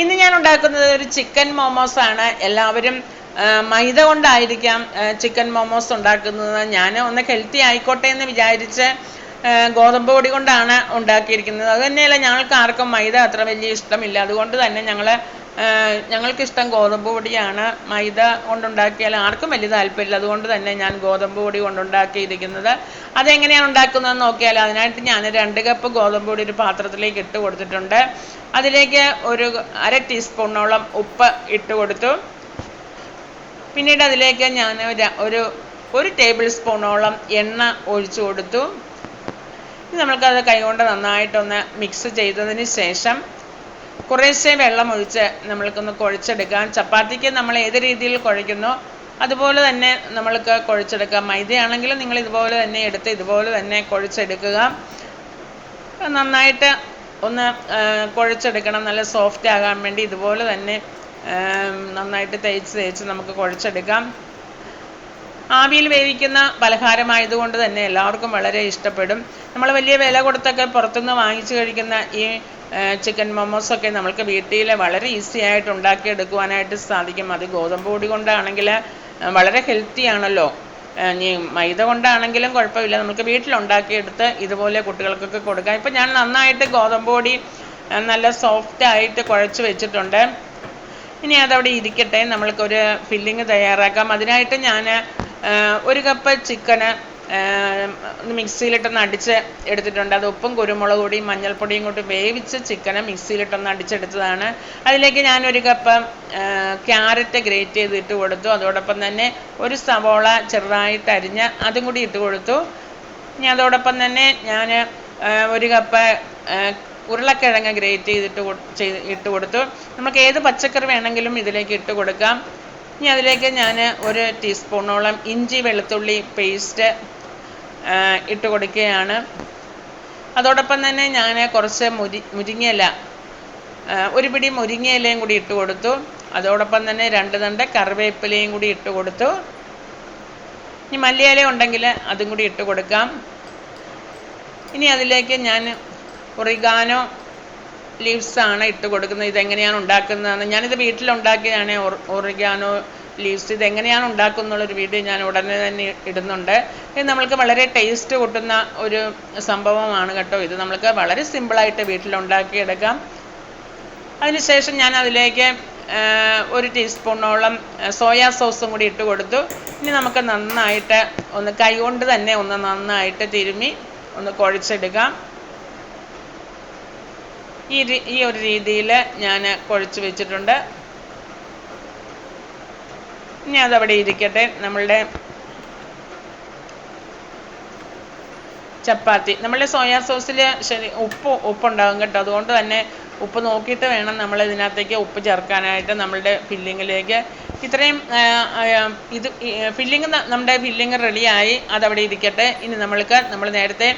ഇന്ന് ഞാൻ ഉണ്ടാക്കുന്നത് ഒരു ചിക്കൻ മോമോസ് ആണ് എല്ലാവരും മൈദ കൊണ്ടായിരിക്കാം ചിക്കൻ മോമോസ് ഉണ്ടാക്കുന്നത്. ഞാൻ ഒന്ന് ഹെൽത്തി ആയിക്കോട്ടെ എന്ന് വിചാരിച്ച് ഗോതമ്പ് പൊടി കൊണ്ടാണ് ഉണ്ടാക്കിയിരിക്കുന്നത്. അത് തന്നെയല്ല ഞങ്ങൾക്ക് ആർക്കും മൈദ അത്ര വലിയ ഇഷ്ടമില്ല. അതുകൊണ്ട് തന്നെ ഞങ്ങൾ ഞങ്ങൾക്ക് ഇഷ്ടം ഗോതമ്പ് പൊടിയാണ്. മൈദ കൊണ്ടുണ്ടാക്കിയാൽ ആർക്കും വലിയ താല്പര്യമില്ല. അതുകൊണ്ട് തന്നെ ഞാൻ ഗോതമ്പ് പൊടി കൊണ്ടുണ്ടാക്കിയിരിക്കുന്നത്. അതെങ്ങനെയാണ് ഉണ്ടാക്കുന്നതെന്ന് നോക്കിയാൽ അതിനായിട്ട് ഞാൻ രണ്ട് കപ്പ് ഗോതമ്പ് പൊടി ഒരു പാത്രത്തിലേക്ക് ഇട്ട് കൊടുത്തിട്ടുണ്ട്. അതിലേക്ക് ഒരു അര ടീസ്പൂണോളം ഉപ്പ് ഇട്ട് കൊടുത്തു. പിന്നീട് അതിലേക്ക് ഞാൻ ഒരു- ഒരു ടേബിൾ സ്പൂണോളം എണ്ണ ഒഴിച്ചു കൊടുത്തു. നമുക്കത് കൈകൊണ്ട് നന്നായിട്ടൊന്ന് മിക്സ് ചെയ്തതിന് ശേഷം കുറേശ്ശെ വെള്ളം ഒഴിച്ച് നമ്മൾക്കൊന്ന് കുഴച്ചെടുക്കാം. ചപ്പാത്തിക്ക് നമ്മൾ ഏത് രീതിയിൽ കുഴയ്ക്കുന്നോ? അതുപോലെ തന്നെ നമ്മൾക്ക് കുഴച്ചെടുക്കാം. മൈദയാണെങ്കിലും നിങ്ങൾ ഇതുപോലെ തന്നെ എടുത്ത് ഇതുപോലെ തന്നെ കുഴച്ചെടുക്കുക. നന്നായിട്ട് ഒന്ന് കുഴച്ചെടുക്കണം. നല്ല സോഫ്റ്റ് ആകാൻ വേണ്ടി ഇതുപോലെ തന്നെ നന്നായിട്ട് തേച്ച് തേച്ച് നമുക്ക് കുഴച്ചെടുക്കാം. ആവിയിൽ വേവിക്കുന്ന പലഹാരമായതുകൊണ്ട് തന്നെ എല്ലാവർക്കും വളരെ ഇഷ്ടപ്പെടും. നമ്മൾ വലിയ വില കൊടുത്തൊക്കെ പുറത്തുനിന്ന് വാങ്ങിച്ചു കഴിക്കുന്ന ഈ ചിക്കൻ മൊമോസൊക്കെ നമുക്ക് വീട്ടിൽ വളരെ ഈസി ആയിട്ട് ഉണ്ടാക്കിയെടുക്കുവാനായിട്ട് സാധിക്കും. അത് ഗോതമ്പ് പൊടി കൊണ്ടാണെങ്കിൽ വളരെ ഹെൽത്തി ആണല്ലോ. ഇനി മൈദ കൊണ്ടാണെങ്കിലും കുഴപ്പമില്ല. നമുക്ക് വീട്ടിലുണ്ടാക്കിയെടുത്ത് ഇതുപോലെ കുട്ടികൾക്കൊക്കെ കൊടുക്കാം. ഇപ്പം ഞാൻ നന്നായിട്ട് ഗോതമ്പ് പൊടി നല്ല സോഫ്റ്റ് ആയിട്ട് കുഴച്ച് വെച്ചിട്ടുണ്ട്. ഇനി അതവിടെ ഇരിക്കട്ടെ. നമ്മൾക്കൊരു ഫില്ലിങ് തയ്യാറാക്കാം. അതിനായിട്ട് ഞാൻ ഒരു കപ്പ് ചിക്കന് മിക്സിയിലിട്ടൊന്ന് അടിച്ച് എടുത്തിട്ടുണ്ട്. അത് ഉപ്പും കുരുമുളക് പൊടിയും മഞ്ഞൾപ്പൊടിയും കൊണ്ട് വേവിച്ച് ചിക്കനെ മിക്സിയിലിട്ടൊന്ന് അടിച്ചെടുത്തതാണ്. അതിലേക്ക് ഞാൻ ഒരു കപ്പ് ക്യാരറ്റ് ഗ്രേറ്റ് ചെയ്തിട്ട് കൊടുത്തു. അതോടൊപ്പം തന്നെ ഒരു സവോള ചെറുതായിട്ട് അരിഞ്ഞ് അതും കൂടി ഇട്ട് കൊടുത്തു. ഇനി അതോടൊപ്പം തന്നെ ഞാൻ ഒരു കപ്പ് ഉരുളക്കിഴങ്ങ് ഗ്രേറ്റ് ചെയ്തിട്ട് ചെയ്ത് ഇട്ട് കൊടുത്തു. നമുക്ക് ഏത് പച്ചക്കറി വേണമെങ്കിലും ഇതിലേക്ക് ഇട്ട് കൊടുക്കാം. ഇനി അതിലേക്ക് ഞാൻ ഒരു ടീസ്പൂണോളം ഇഞ്ചി വെളുത്തുള്ളി പേസ്റ്റ് ഇട്ട് കൊടുക്കുകയാണ്. അതോടൊപ്പം തന്നെ ഞാൻ കുറച്ച് മുരി മുരിങ്ങയില ഒരു പിടി മുരിങ്ങയിലയും കൂടി ഇട്ട് കൊടുത്തു. അതോടൊപ്പം തന്നെ രണ്ട് തണ്ട് കറിവേപ്പിലയും കൂടി ഇട്ട് കൊടുത്തു. ഇനി മല്ലിയില ഉണ്ടെങ്കിൽ അതും കൂടി ഇട്ട് കൊടുക്കാം. ഇനി അതിലേക്ക് ഞാൻ ഒറിഗാനോ ലീവ്സാണ് ഇട്ട് കൊടുക്കുന്നത്. ഇതെങ്ങനെയാണ് ഉണ്ടാക്കുന്നതെന്ന്. ഞാനിത് വീട്ടിലുണ്ടാക്കിയതാണ് ഒറിഗാനോ ലീവ്സ് ഇത് എങ്ങനെയാണ് ഉണ്ടാക്കുന്നുള്ളൊരു വീഡിയോ ഞാൻ ഉടനെ തന്നെ ഇടുന്നുണ്ട്. ഇത് നമ്മൾക്ക് വളരെ ടേസ്റ്റ് കൂട്ടുന്ന ഒരു സംഭവമാണ് കേട്ടോ ഇത്. നമ്മൾക്ക് വളരെ സിമ്പിളായിട്ട് വീട്ടിലുണ്ടാക്കിയെടുക്കാം. അതിനുശേഷം ഞാൻ അതിലേക്ക് ഒരു ടീസ്പൂണോളം സോയാ സോസും കൂടി ഇട്ട് കൊടുത്തു. ഇനി നമുക്ക് നന്നായിട്ട് ഒന്ന് കൈകൊണ്ട് തന്നെ ഒന്ന് നന്നായിട്ട് തിരുമ്മി ഒന്ന് കുഴച്ചെടുക്കാം. ഈ ഈ ഒരു രീതിയിൽ ഞാൻ കുഴച്ച് വെച്ചിട്ടുണ്ട്. ഇനി അതവിടെ ഇരിക്കട്ടെ. നമ്മളുടെ ചപ്പാത്തി. നമ്മളുടെ സോയാ സോസിൽ ശരി ഉപ്പ് ഉപ്പുണ്ടാകും കേട്ടോ. അതുകൊണ്ട് തന്നെ ഉപ്പ് നോക്കിയിട്ട് വേണം നമ്മൾ ഇതിനകത്തേക്ക് ഉപ്പ് ചേർക്കാനായിട്ട് നമ്മളുടെ ഫില്ലിങ്ങിലേക്ക് ഇത്രയും ഇത് ഫില്ലിങ് നമ്മുടെ ഫില്ലിങ് റെഡിയായി അതവിടെ ഇരിക്കട്ടെ. ഇനി നമ്മൾക്ക് നമ്മൾ നേരത്തെ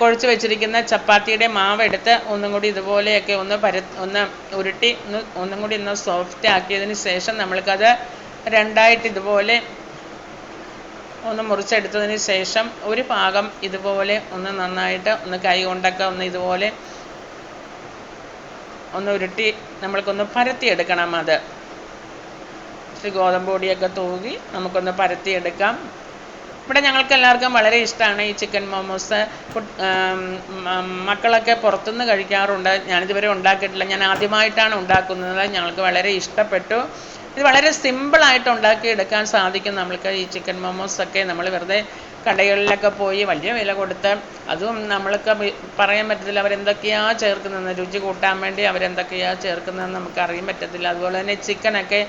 കുഴച്ച് വെച്ചിരിക്കുന്ന ചപ്പാത്തിയുടെ മാവ് എടുത്ത് ഒന്നും കൂടി ഇതുപോലെയൊക്കെ ഒന്ന് പര ഒന്ന് ഉരുട്ടി ഒന്ന് ഒന്നും കൂടി ഒന്ന് സോഫ്റ്റ് ആക്കിയതിന് ശേഷം നമ്മൾക്കത് രണ്ടായിട്ട് ഇതുപോലെ ഒന്ന് മുറിച്ചെടുത്തതിന് ശേഷം ഒരു ഭാഗം ഇതുപോലെ ഒന്ന് നന്നായിട്ട് ഒന്ന് കൈ കൊണ്ടൊക്കെ ഒന്ന് ഇതുപോലെ ഒന്ന് ഉരുട്ടി നമ്മൾക്കൊന്ന് പരത്തിയെടുക്കണം അത്. ഇച്ചിരി ഗോതമ്പ് പൊടിയൊക്കെ തൂകി നമുക്കൊന്ന് പരത്തിയെടുക്കാം. ഇവിടെ ഞങ്ങൾക്ക് എല്ലാവർക്കും വളരെ ഇഷ്ടമാണ് ഈ ചിക്കൻ മോമോസ്. മക്കളൊക്കെ പുറത്തുനിന്ന് കഴിക്കാറുണ്ട്. ഞാനിതുവരെ ഉണ്ടാക്കിയിട്ടില്ല. ഞാൻ ആദ്യമായിട്ടാണ് ഉണ്ടാക്കുന്നത്. ഞങ്ങൾക്ക് വളരെ ഇഷ്ടപ്പെട്ടു. ഇത് വളരെ സിമ്പിളായിട്ട് ഉണ്ടാക്കിയെടുക്കാൻ സാധിക്കും നമ്മൾക്ക് ഈ ചിക്കൻ മോമോസ് ഒക്കെ. നമ്മൾ വെറുതെ കടകളിലൊക്കെ പോയി വലിയ വില കൊടുത്ത് അതും നമ്മൾക്ക് പറയാൻ പറ്റത്തില്ല അവരെന്തൊക്കെയാ ചേർക്കുന്നതെന്ന്. രുചി കൂട്ടാൻ വേണ്ടി അവരെന്തൊക്കെയാ ചേർക്കുന്നതെന്ന് നമുക്ക് അറിയാൻ പറ്റത്തില്ല. അതുപോലെ തന്നെ ചിക്കനൊക്കെ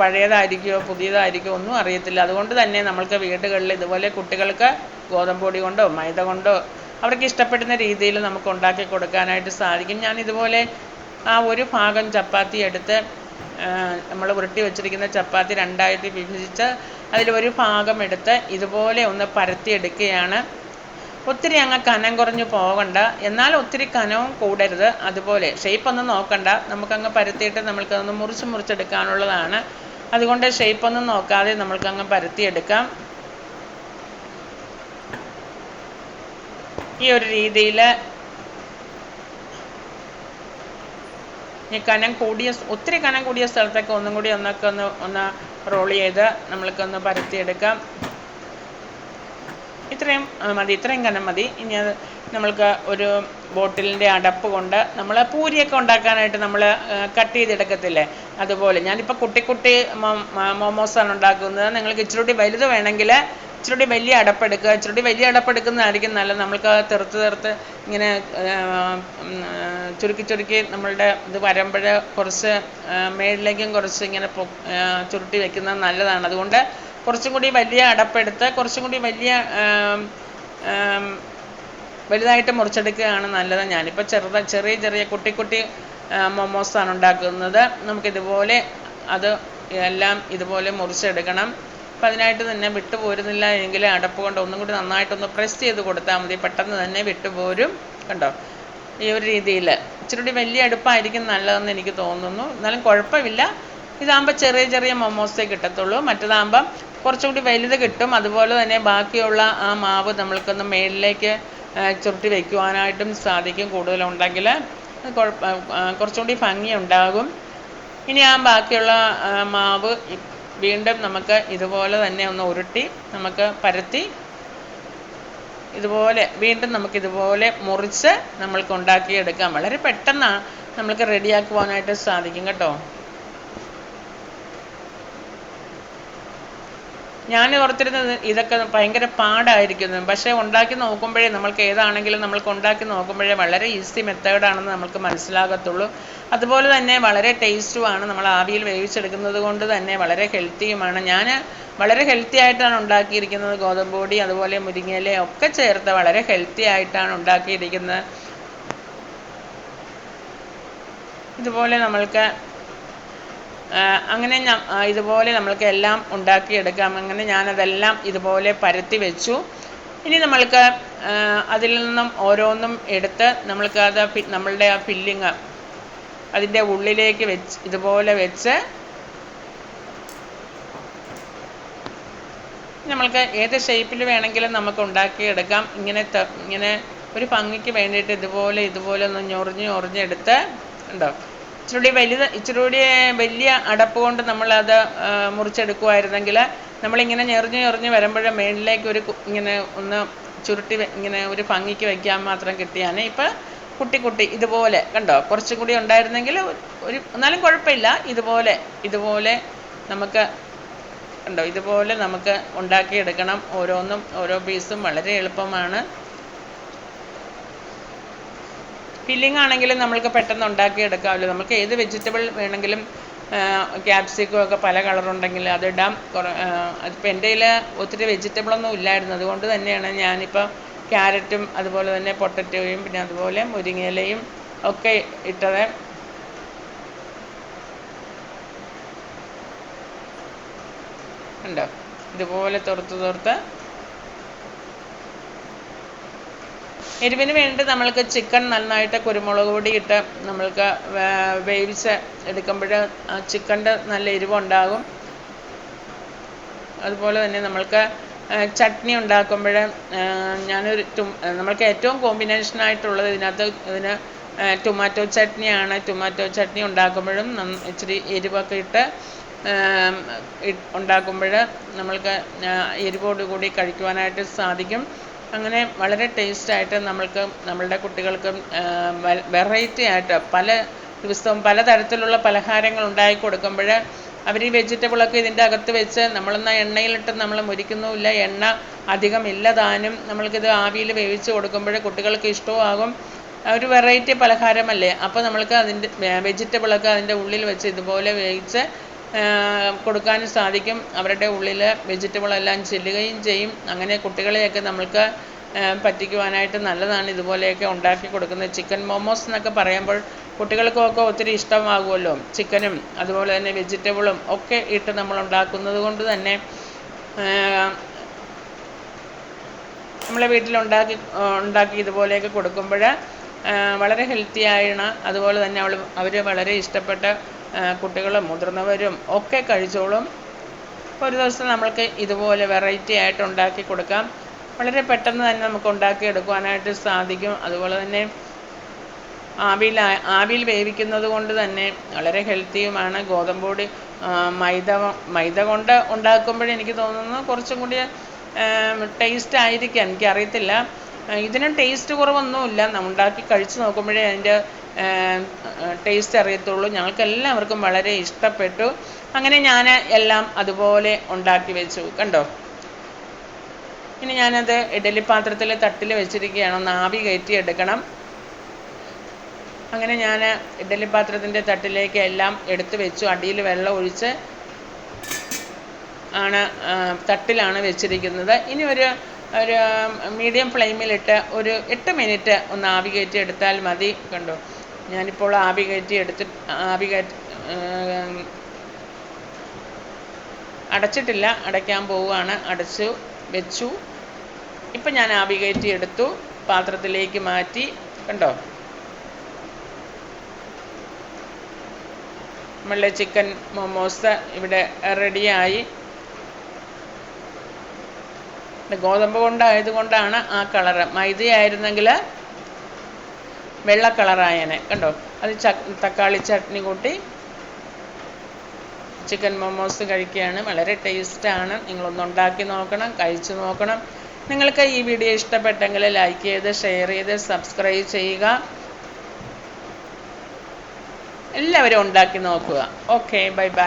പഴയതായിരിക്കുമോ പുതിയതായിരിക്കുമോ ഒന്നും അറിയത്തില്ല. അതുകൊണ്ട് തന്നെ നമ്മൾക്ക് വീടുകളിൽ ഇതുപോലെ കുട്ടികൾക്ക് ഗോതമ്പ് പൊടി കൊണ്ടോ മൈദ കൊണ്ടോ അവർക്ക് ഇഷ്ടപ്പെടുന്ന രീതിയിൽ നമുക്ക് ഉണ്ടാക്കി കൊടുക്കാനായിട്ട് സാധിക്കും. ഞാൻ ഇതുപോലെ ആ ഒരു ഭാഗം ചപ്പാത്തി എടുത്ത് നമ്മൾ ഉരുട്ടി വെച്ചിരിക്കുന്ന ചപ്പാത്തി രണ്ടായിട്ട് വിഭജിച്ച് ഒരു ഭാഗം എടുത്ത് ഇതുപോലെ ഒന്ന് പരത്തിയെടുക്കുകയാണ്. ഒത്തിരി അങ്ങ് കനം കുറഞ്ഞു പോകണ്ട. എന്നാൽ ഒത്തിരി കനവും കൂടരുത്. അതുപോലെ ഷേപ്പ് ഒന്നും നോക്കണ്ട. നമുക്കങ്ങ് പരത്തിയിട്ട് നമ്മൾക്കതൊന്ന് മുറിച്ച് മുറിച്ചെടുക്കാനുള്ളതാണ്. അതുകൊണ്ട് ഷേപ്പ് ഒന്നും നോക്കാതെ നമ്മൾക്കങ്ങ് പരത്തിയെടുക്കാം. ഈ ഒരു രീതിയിൽ ഈ കനം കൂടിയ ഒത്തിരി കനം കൂടിയ സ്ഥലത്തൊക്കെ ഒന്നും കൂടി ഒന്നൊക്കെ ഒന്ന് ഒന്ന് റോൾ ചെയ്ത് നമ്മൾക്കൊന്ന് പരത്തിയെടുക്കാം. ഇത്രയും മതി ഇത്രയും കനം മതി. ഇനി അത് നമ്മൾക്ക് ഒരു ബോട്ടിലിന്റെ അടപ്പ് കൊണ്ട് നമ്മൾ പൂരിയൊക്കെ ഉണ്ടാക്കാനായിട്ട് നമ്മൾ കട്ട് ചെയ്തെടുക്കത്തില്ലേ? അതുപോലെ ഞാനിപ്പോൾ കുട്ടി കുട്ടി മോമോസാണ് ഉണ്ടാക്കുന്നത്. നിങ്ങൾക്ക് ഇച്ചിരി വലുത് വേണമെങ്കിൽ ഇച്ചിരി വലിയ അടപ്പെടുക്കുക ഇച്ചിരി വലിയ അടപ്പെടുക്കുന്നതായിരിക്കും നല്ലത്. നമ്മൾക്ക് തെറുത്ത് തെറുത്ത് ഇങ്ങനെ ചുരുക്കി ചുരുക്കി നമ്മളുടെ ഇത് വരുമ്പോൾ കുറച്ച് മേളിലേക്കും കുറച്ച് ഇങ്ങനെ ചുരുട്ടി വെക്കുന്നത് നല്ലതാണ്. അതുകൊണ്ട് കുറച്ചും കൂടി വലിയ അടപ്പെടുത്ത് കുറച്ചും കൂടി വലിയ വലുതായിട്ട് മുറിച്ചെടുക്കുകയാണ് നല്ലത്. ഞാനിപ്പോൾ ചെറുത ചെറിയ ചെറിയ കുട്ടി കുട്ടി മൊമോസാണ് ഉണ്ടാക്കുന്നത്. നമുക്കിതുപോലെ അത് എല്ലാം ഇതുപോലെ മുറിച്ചെടുക്കണം. അപ്പം അതിനായിട്ട് തന്നെ വിട്ടു പോരുന്നില്ല എങ്കിൽ അടപ്പ് കൊണ്ട് ഒന്നും കൂടി നന്നായിട്ടൊന്ന് പ്രസ് ചെയ്ത് കൊടുത്താൽ മതി. പെട്ടെന്ന് തന്നെ വിട്ടുപോരും. കണ്ടോ? ഈ ഒരു രീതിയിൽ. ഇച്ചിരി വലിയ അടുപ്പായിരിക്കും നല്ലതെന്ന് എനിക്ക് തോന്നുന്നു. എന്നാലും കുഴപ്പമില്ല. ഇതാകുമ്പോൾ ചെറിയ ചെറിയ മൊമോസേ കിട്ടത്തുള്ളൂ. മറ്റേതാകുമ്പം കുറച്ചുകൂടി വലുത് കിട്ടും. അതുപോലെ തന്നെ ബാക്കിയുള്ള ആ മാവ് നമ്മൾക്കൊന്ന് മേളിലേക്ക് ചുരുട്ടി വയ്ക്കുവാനായിട്ടും സാധിക്കും കൂടുതലുണ്ടെങ്കിൽ. കുഴപ്പ കുറച്ചുകൂടി കുറച്ചും കൂടി ഭംഗി ഉണ്ടാകും ഇനി ആ ബാക്കിയുള്ള മാവ് വീണ്ടും നമുക്ക് ഇതുപോലെ തന്നെ ഒന്ന് ഉരുട്ടി നമുക്ക് പരത്തി ഇതുപോലെ വീണ്ടും നമുക്ക് ഇതുപോലെ മുറിച്ച് നമ്മൾക്ക് ഉണ്ടാക്കിയെടുക്കാം. വളരെ പെട്ടെന്നാണ് നമ്മൾക്ക് റെഡിയാക്കുവാനായിട്ട് സാധിക്കും കേട്ടോ. ഞാൻ ഓർത്തിരുന്നത് ഇതൊക്കെ ഭയങ്കര പാടായിരിക്കുന്നു. പക്ഷേ ഉണ്ടാക്കി നോക്കുമ്പോഴേ നമ്മൾക്ക് ഏതാണെങ്കിലും നമ്മൾക്ക് ഉണ്ടാക്കി നോക്കുമ്പോഴേ വളരെ ഈസി മെത്തേഡാണെന്ന് നമുക്ക് മനസ്സിലാകത്തുള്ളൂ. അതുപോലെ തന്നെ വളരെ ടേസ്റ്റുമാണ് നമ്മൾ ആവിയിൽ വേവിച്ചെടുക്കുന്നത് കൊണ്ട് തന്നെ വളരെ ഹെൽത്തിയുമാണ് ഞാൻ വളരെ ഹെൽത്തി ആയിട്ടാണ് ഉണ്ടാക്കിയിരിക്കുന്നത്. ഗോതമ്പ് പൊടി അതുപോലെ മുരിങ്ങയില ഒക്കെ ചേർത്ത് വളരെ ഹെൽത്തി ആയിട്ടാണ് ഉണ്ടാക്കിയിരിക്കുന്നത്. ഇതുപോലെ നമ്മൾക്ക് അങ്ങനെ ഞ ആ, ഇതുപോലെ നമ്മൾക്ക് എല്ലാം ഉണ്ടാക്കിയെടുക്കാം. അങ്ങനെ ഞാനതെല്ലാം ഇതുപോലെ പരത്തി വെച്ചു. ഇനി നമ്മൾക്ക് അതിൽ നിന്നും ഓരോന്നും എടുത്ത് നമ്മൾക്ക് അത് നമ്മളുടെ ആ ഫില്ലിങ് അതിന്റെ ഉള്ളിലേക്ക് വെച്ച് ഇതുപോലെ വെച്ച് നമ്മൾക്ക് ഏത് ഷേപ്പിൽ വേണമെങ്കിലും നമുക്ക് ഉണ്ടാക്കിയെടുക്കാം. ഇങ്ങനെ ഇങ്ങനെ ഒരു ഭംഗിക്ക് വേണ്ടിയിട്ട് ഇതുപോലെ ഇതുപോലെ ഒന്ന് ഞൊറിഞ്ഞ് ഞൊറിഞ്ഞെടുത്ത് ഉണ്ടോ ഇച്ചിരി വലുത് ഇച്ചിരി കൂടി വലിയ അടപ്പ് കൊണ്ട് നമ്മളത് മുറിച്ചെടുക്കുമായിരുന്നെങ്കിൽ നമ്മളിങ്ങനെ ഞെറിഞ്ഞ് ഞെറിഞ്ഞ് വരുമ്പോൾ മേളിലേക്ക് ഒരു ഇങ്ങനെ ഒന്ന് ചുരുട്ടി ഇങ്ങനെ ഒരു ഭംഗിക്ക് വെക്കാൻ മാത്രം കിട്ടിയാണ്. ഇപ്പം കുട്ടി കുട്ടി ഇതുപോലെ കണ്ടോ? കുറച്ചും കൂടി ഉണ്ടായിരുന്നെങ്കിൽ ഒരു എന്നാലും കുഴപ്പമില്ല. ഇതുപോലെ ഇതുപോലെ നമുക്ക് കണ്ടോ? ഇതുപോലെ നമുക്ക് ഉണ്ടാക്കിയെടുക്കണം. ഓരോന്നും ഓരോ പീസും വളരെ എളുപ്പമാണ്. ഫില്ലിംഗ് ആണെങ്കിലും നമ്മൾക്ക് പെട്ടെന്ന് ഉണ്ടാക്കി ഉണ്ടാക്കിയെടുക്കാമല്ലോ നമുക്ക് ഏത് വെജിറ്റബിൾ വേണമെങ്കിലും ക്യാപ്സിക്കോ ഒക്കെ പല കളറുണ്ടെങ്കിൽ അതിടാം അതിപ്പോൾ എന്റെ കയ്യിൽ ഒത്തിരി വെജിറ്റബിളൊന്നും ഇല്ലായിരുന്നു. അതുകൊണ്ട് തന്നെയാണ് ഞാനിപ്പോൾ ക്യാരറ്റും അതുപോലെ തന്നെ പൊട്ടറ്റോയും പിന്നെ അതുപോലെ മുരിങ്ങയിലയും ഒക്കെ ഇട്ടത്. ഉണ്ടോ? ഇതുപോലെ തുറത്ത് തുറത്ത് എരിവിന് വേണ്ടി നമ്മൾക്ക് ചിക്കൻ നന്നായിട്ട് കുരുമുളക് പൊടി ഇട്ട് നമ്മൾക്ക് വേവിച്ച് എടുക്കുമ്പോൾ ചിക്കന്റെ നല്ല എരിവുണ്ടാകും. അതുപോലെ തന്നെ നമ്മൾക്ക് ചട്നി ഉണ്ടാക്കുമ്പോൾ ഞാനൊരു നമ്മൾക്ക് ഏറ്റവും കോമ്പിനേഷൻ ആയിട്ടുള്ളത് ഇതിനകത്ത് ഇതിന് ടൊമാറ്റോ ചട്നിയാണ്. ടൊമാറ്റോ ചട്നി ഉണ്ടാക്കുമ്പോഴും ഇച്ചിരി എരിവൊക്കെ ഇട്ട് ഉണ്ടാക്കുമ്പോൾ നമ്മൾക്ക് എരിവോടുകൂടി കൂടി കഴിക്കുവാനായിട്ട് സാധിക്കും. അങ്ങനെ വളരെ ടേസ്റ്റായിട്ട് നമ്മൾക്ക് നമ്മളുടെ കുട്ടികൾക്കും വെറൈറ്റി ആയിട്ട് പല ദിവസവും പലതരത്തിലുള്ള പലഹാരങ്ങൾ ഉണ്ടാക്കി കൊടുക്കുമ്പോൾ അവർ ഈ വെജിറ്റബിളൊക്കെ ഇതിന്റെ അകത്ത് വെച്ച് നമ്മളെന്നാ എണ്ണയിലിട്ട് നമ്മൾ മുരിക്കുന്നുമില്ല എണ്ണ അധികം ഇല്ല താനും നമ്മൾക്കിത് ആവിയിൽ വേവിച്ച് കൊടുക്കുമ്പോൾ കുട്ടികൾക്ക് ഇഷ്ടവും ഒരു വെറൈറ്റി പലഹാരമല്ലേ? അപ്പോൾ നമ്മൾക്ക് അതിന്റെ വെജിറ്റബിളൊക്കെ അതിന്റെ ഉള്ളിൽ വെച്ച് ഇതുപോലെ വേവിച്ച് കൊടുക്കാനും സാധിക്കും. അവരുടെ ഉള്ളിൽ വെജിറ്റബിൾ എല്ലാം ചെല്ലുകയും ചെയ്യും. അങ്ങനെ കുട്ടികളെയൊക്കെ നമ്മൾക്ക് പറ്റിക്കുവാനായിട്ട് നല്ലതാണ്. ഇതുപോലെയൊക്കെ ഉണ്ടാക്കി കൊടുക്കുന്നത് ചിക്കൻ മോമോസ് എന്നൊക്കെ പറയുമ്പോൾ കുട്ടികൾക്കൊക്കെ ഒത്തിരി ഇഷ്ടമാകുമല്ലോ. ചിക്കനും അതുപോലെ തന്നെ വെജിറ്റബിളും ഒക്കെ ഇട്ട് നമ്മൾ ഉണ്ടാക്കുന്നത് കൊണ്ട് തന്നെ നമ്മളെ വീട്ടിലുണ്ടാക്കി ഉണ്ടാക്കി ഇതുപോലെയൊക്കെ കൊടുക്കുമ്പോൾ വളരെ ഹെൽത്തി ആയണ. അതുപോലെ തന്നെ അവൾ അവർ വളരെ ഇഷ്ടപ്പെട്ട കുട്ടികളും മുതിർന്നവരും ഒക്കെ കഴിച്ചോളും. ഒരു ദിവസം നമ്മൾക്ക് ഇതുപോലെ വെറൈറ്റി ആയിട്ട് ഉണ്ടാക്കി കൊടുക്കാം. വളരെ പെട്ടെന്ന് തന്നെ നമുക്ക് ഉണ്ടാക്കി എടുക്കുവാനായിട്ട് സാധിക്കും. അതുപോലെ തന്നെ ആവിയിൽ ആവിയിൽ വേവിക്കുന്നത് കൊണ്ട് തന്നെ വളരെ ഹെൽത്തിയുമാണ് ഗോതമ്പ് പൊടി മൈദ മൈദ കൊണ്ട് ഉണ്ടാക്കുമ്പോൾ എനിക്ക് തോന്നുന്നു കുറച്ചും കൂടി ടേസ്റ്റ് ആയിരിക്കാം. എനിക്കറിയത്തില്ല. ഇതിന് ടേസ്റ്റ് കുറവൊന്നുമില്ല. ഉണ്ടാക്കി കഴിച്ച് നോക്കുമ്പോഴേ അതിന്റെ ടേസ്റ്റ് അറിയത്തുള്ളൂ. ഞങ്ങൾക്ക് എല്ലാവർക്കും വളരെ ഇഷ്ടപ്പെട്ടു. അങ്ങനെ ഞാൻ എല്ലാം അതുപോലെ ഉണ്ടാക്കി വെച്ചു. കണ്ടോ? ഇനി ഞാനത് ഇഡലി പാത്രത്തിൽ തട്ടിൽ വെച്ചിരിക്കുകയാണ്. ഒന്ന് ആവി കയറ്റി എടുക്കണം. അങ്ങനെ ഞാൻ ഇഡലി പാത്രത്തിന്റെ തട്ടിലേക്ക് എല്ലാം എടുത്തു വെച്ചു. അടിയിൽ വെള്ളം ഒഴിച്ച് ആണ് തട്ടിലാണ് വെച്ചിരിക്കുന്നത്. ഇനി ഒരു ഒരു മീഡിയം ഫ്ലെയിമിലിട്ട് ഒരു എട്ട് മിനിറ്റ് ഒന്ന് ആവി കയറ്റി എടുത്താൽ മതി. കണ്ടോ? ഞാനിപ്പോൾ ആവി കയറ്റി എടുത്ത് ആവി കയറ്റി അടച്ചിട്ടില്ല. അടയ്ക്കാൻ പോവുകയാണ്. അടച്ചു വെച്ചു. ഇപ്പം ഞാൻ ആവി കയറ്റി എടുത്തു. പാത്രത്തിലേക്ക് മാറ്റി. കണ്ടോ? നമ്മളുടെ ചിക്കൻ മൊമോസ് ഇവിടെ റെഡിയായി ഗോതമ്പ് കൊണ്ടായത് കൊണ്ടാണ് ആ കളറ്. മൈദയായിരുന്നെങ്കിൽ വെള്ള കളറായേനെ. കണ്ടോ? അത് ച തക്കാളി ചട്നി കൂട്ടി ചിക്കൻ മൊമോസ് കഴിക്കുകയാണ്. വളരെ ടേസ്റ്റാണ് നിങ്ങളൊന്ന് ഉണ്ടാക്കി നോക്കണം കഴിച്ചു നോക്കണം. നിങ്ങൾക്ക് ഈ വീഡിയോ ഇഷ്ടപ്പെട്ടെങ്കിൽ ലൈക്ക് ചെയ്ത് ഷെയർ ചെയ്ത് സബ്സ്ക്രൈബ് ചെയ്യുക. എല്ലാവരും ഉണ്ടാക്കി നോക്കുക. Okay bye bye